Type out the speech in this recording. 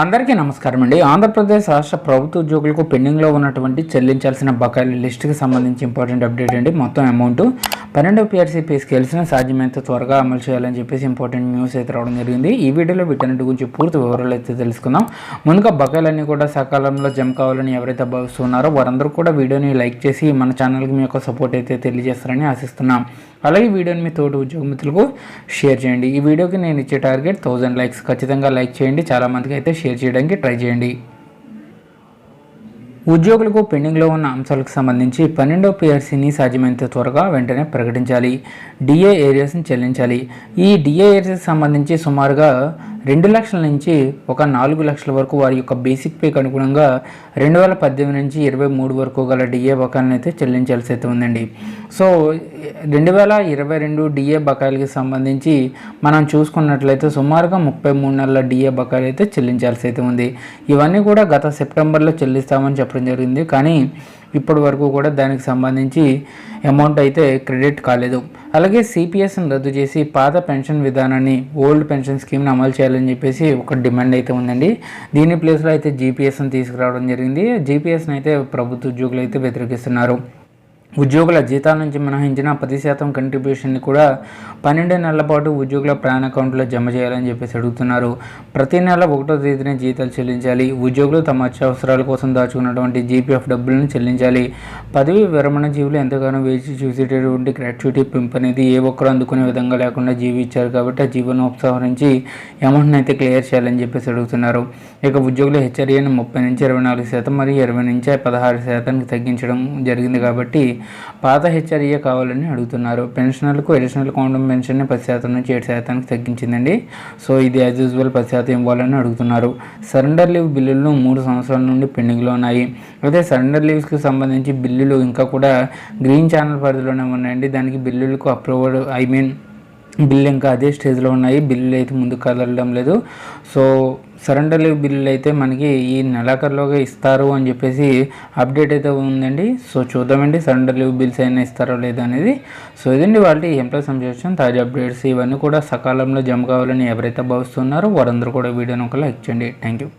అందరికీ నమస్కారం అండి. ఆంధ్రప్రదేశ్ రాష్ట్ర ప్రభుత్వ ఉద్యోగులకు పెండింగ్లో ఉన్నటువంటి చెల్లించాల్సిన బకాయిల లిస్టుకి సంబంధించి ఇంపార్టెంట్ అప్డేట్ అండి. మొత్తం అమౌంట్ పన్నెండు పిఆర్సీ పే స్కేల్స్ని సాధ్యమైనంత త్వరగా అమలు చేయాలని చెప్పేసి ఇంపార్టెంట్ న్యూస్ అయితే రావడం జరిగింది. ఈ వీడియోలో వీటన్నిటి గురించి పూర్తి వివరాలు అయితే తెలుసుకుందాం. ముందుగా బకాయిలన్నీ కూడా సకాలంలో జమ కావాలని ఎవరైతే భావిస్తున్నారో వారందరూ కూడా వీడియోని లైక్ చేసి మన ఛానల్కి మీ యొక్క సపోర్ట్ అయితే తెలియజేస్తారని ఆశిస్తున్నాం. అలాగే వీడియోని మీ తోటి ఉద్యోగ మిత్రులకు షేర్ చేయండి. ఈ వీడియోకి నేను ఇచ్చే టార్గెట్ థౌజండ్ లైక్స్. ఖచ్చితంగా లైక్ చేయండి. చాలామందికి అయితే షేర్ చేయడానికి ట్రై చేయండి. ఉద్యోగులకు పెండింగ్లో ఉన్న అంశాలకు సంబంధించి పన్నెండో పిఆర్సీని సాధ్యమైనంత త్వరగా వెంటనే ప్రకటించాలి. డిఏ ఏరియాస్ని చెల్లించాలి. ఈ డిఏ ఏరియాస్కి సంబంధించి సుమారుగా రెండు లక్షల నుంచి ఒక నాలుగు లక్షల వరకు వారి యొక్క బేసిక్ పేకి అనుగుణంగా రెండు వేల పద్దెనిమిది నుంచి ఇరవై మూడు వరకు గల డిఏ వకాలను అయితే చెల్లించాల్సి అయితే ఉందండి. సో రెండు వేల ఇరవై రెండు డిఏ బకాయిలకి సంబంధించి మనం చూసుకున్నట్లయితే సుమారుగా ముప్పై మూడు నెలల డిఏ బకాయిలు అయితే చెల్లించాల్సి అయితే ఉంది. ఇవన్నీ కూడా గత సెప్టెంబర్లో చెల్లిస్తామని చెప్పడం జరిగింది. కానీ ఇప్పటి వరకు కూడా దానికి సంబంధించి అమౌంట్ అయితే క్రెడిట్ కాలేదు. అలాగే సిపిఎస్ని రద్దు చేసి పాత పెన్షన్ విధానాన్ని ఓల్డ్ పెన్షన్ స్కీమ్ని అమలు చేయాలని చెప్పేసి ఒక డిమాండ్ అయితే ఉందండి. దీని ప్లేస్లో అయితే జీపీఎస్ని తీసుకురావడం జరిగింది. జీపీఎస్ని అయితే ప్రభుత్వ ఉద్యోగులు అయితే వ్యతిరేకిస్తున్నారు. ఉద్యోగుల జీతాల నుంచి మినహాయించిన పది శాతం కంట్రిబ్యూషన్ని కూడా పన్నెండు నెలల పాటు ఉద్యోగుల ప్రాణ అకౌంట్లో జమ చేయాలని చెప్పేసి అడుగుతున్నారు. ప్రతి నెల ఒకటో తేదీన జీతాలు చెల్లించాలి. ఉద్యోగులు తమ అత్యవసరాల కోసం దాచుకున్నటువంటి జీపీఎఫ్ డబ్బులను చెల్లించాలి. పదవి విరమణ జీవులు ఎంతగానో వేచి చూసేటటువంటి గ్రాట్యుటీ పెంపు అనేది ఏ ఒక్కరు అందుకునే విధంగా లేకుండా జీవించారు కాబట్టి ఆ జీవనం ఉపసంహరించి అమౌంట్ని అయితే క్లియర్ చేయాలని చెప్పేసి అడుగుతున్నారు. ఇక ఉద్యోగుల హెచ్చరికను ముప్పై నుంచి ఇరవై నాలుగు శాతం మరియు ఇరవై నుంచి పదహారు శాతానికి తగ్గించడం జరిగింది కాబట్టి పాత హెచ్ఆర్ఏ కావాలని అడుగుతున్నారు. పెన్షనర్లకు అడిషనల్ కౌంటర్ పెన్షన్ని పది శాతం నుంచి ఏడు శాతానికి తగ్గించిందండి. సో ఇది యాజ్ యూజువల్ పది శాతం ఇవ్వాలని అడుగుతున్నారు. సరెండర్ లీవ్ బిల్లులు మూడు సంవత్సరాల నుండి పెండింగ్లో ఉన్నాయి. అయితే సరెండర్ లీవ్స్కి సంబంధించి బిల్లులు ఇంకా కూడా గ్రీన్ ఛానల్ పరిధిలోనే ఉన్నాయండి. దానికి బిల్లులకు అప్రూవల్ ఐ మీన్ బిల్లు ఇంకా అదే స్టేజ్లో ఉన్నాయి. బిల్లులు అయితే ముందుకు కదలడం లేదు. సో సరెండర్ లీవ్ బిల్లులు అయితే మనకి ఈ నెలాఖరులోగా ఇస్తారు అని చెప్పేసి అప్డేట్ అయితే ఉందండి. సో చూద్దామండి సరెండర్ లీవ్ బిల్స్ అయినా ఇస్తారో లేదో అనేది. సో ఇదండి వాళ్ళ ఎంప్లాయ్ సంబంధించిన తాజా అప్డేట్స్. ఇవన్నీ కూడా సకాలంలో జమ కావాలని ఎవరైతే భావిస్తున్నారో వారందరూ కూడా వీడియోని ఒక లైక్ చేయండి. Thank you